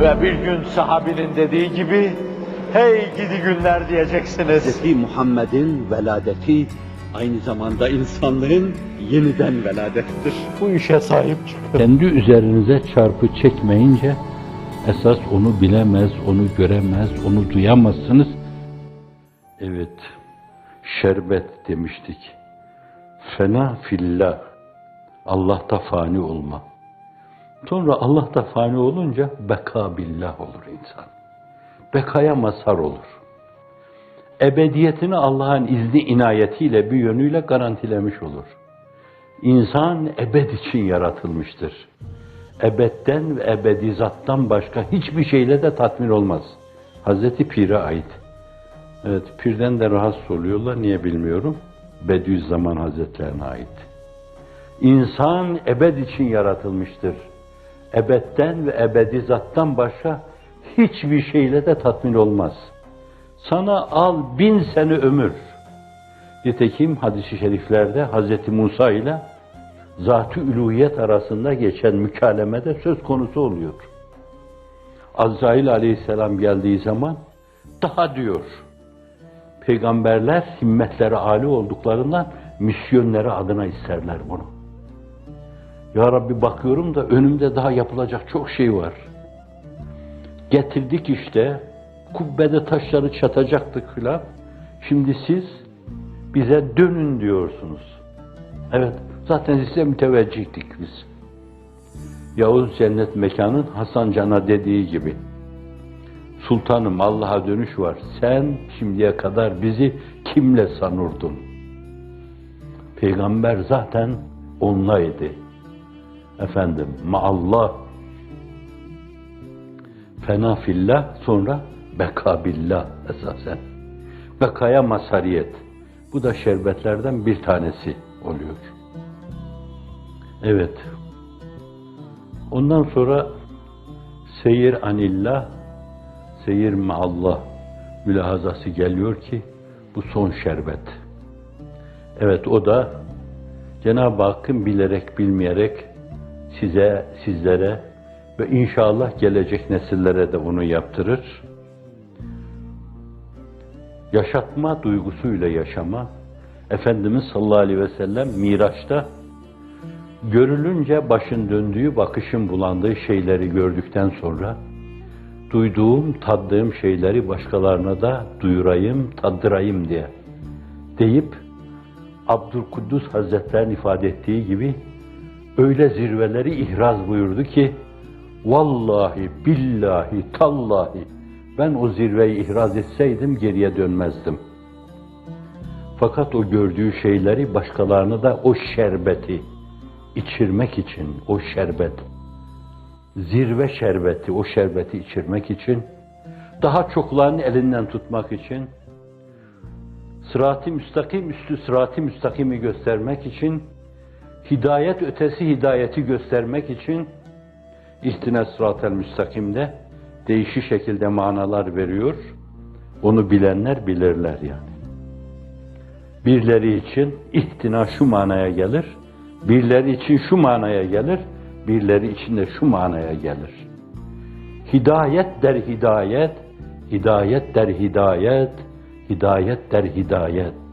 Ve bir gün sahabinin dediği gibi, hey gidi günler diyeceksiniz. Hz. Muhammed'in veladeti aynı zamanda insanlığın yeniden veladettir. Bu işe sahip çıkın. Kendi üzerinize çarpı çekmeyince esas onu bilemez, onu göremez, onu duyamazsınız. Evet, şerbet demiştik. Fena fillah. Allah'ta fani olma. Sonra Allah'ta fani olunca beka billah olur insan. Bekaya mazhar olur. Ebediyetini Allah'ın izni inayetiyle bir yönüyle garantilemiş olur. İnsan ebed için yaratılmıştır. Ebedden ve ebedi zattan başka hiçbir şeyle de tatmin olmaz. Hazreti Pir'e ait. Evet, Pir'den de rahatsız oluyorlar, niye bilmiyorum. Bediüzzaman Hazretlerine ait. İnsan ebed için yaratılmıştır. Ebedden ve ebedi zattan başka hiçbir şeyle de tatmin olmaz. Sana al bin sene ömür. Nitekim hadis-i şeriflerde Hz. Musa ile zat-ı üluhiyet arasında geçen mükalemede söz konusu oluyor. Azrail aleyhisselam geldiği zaman daha diyor, peygamberler himmetleri âli olduklarından misyonları adına isterler bunu. Ya Rabbi bakıyorum da önümde daha yapılacak çok şey var. Getirdik işte, kubbede taşları çatacaktık filan. Şimdi siz bize dönün diyorsunuz. Evet, zaten size müteveccihtik biz. Yavuz Cennet Mekan'ın Hasan Can'a dediği gibi. Sultanım Allah'a dönüş var. Sen şimdiye kadar bizi kimle sanırdın? Peygamber zaten onlaydı. Efendim, maallah, fena fillah, sonra beka billah esasen. Bekaya masariyet. Bu da şerbetlerden bir tanesi oluyor. Evet. Ondan sonra seyir anillah, seyir maallah mülahazası geliyor ki bu son şerbet. Evet o da Cenab-ı Hakk'ın bilerek bilmeyerek size, sizlere ve inşallah gelecek nesillere de bunu yaptırır. Yaşatma duygusuyla yaşama. Efendimiz sallallahu aleyhi ve sellem Miraç'ta görülünce başın döndüğü, bakışın bulandığı şeyleri gördükten sonra duyduğum, tattığım şeyleri başkalarına da duyurayım, tattırayım diye deyip Abdülkuddus Hazretleri'nin ifade ettiği gibi öyle zirveleri ihraz buyurdu ki vallahi billahi tallahi ben o zirveyi ihraz etseydim geriye dönmezdim. Fakat o gördüğü şeyleri başkalarına da o şerbeti içirmek için o şerbet zirve şerbeti o şerbeti içirmek için daha çoklarını elinden tutmak için sırat-ı müstakim üstü sırat-ı müstakimi göstermek için hidayet ötesi hidayeti göstermek için İhtine sırat-ı müstakimde değişik şekilde manalar veriyor. Onu bilenler bilirler yani. Birileri için ihtina şu manaya gelir, birileri için şu manaya gelir, birileri için de şu manaya gelir. Hidayet der hidayet, hidayet der hidayet, hidayet der hidayet.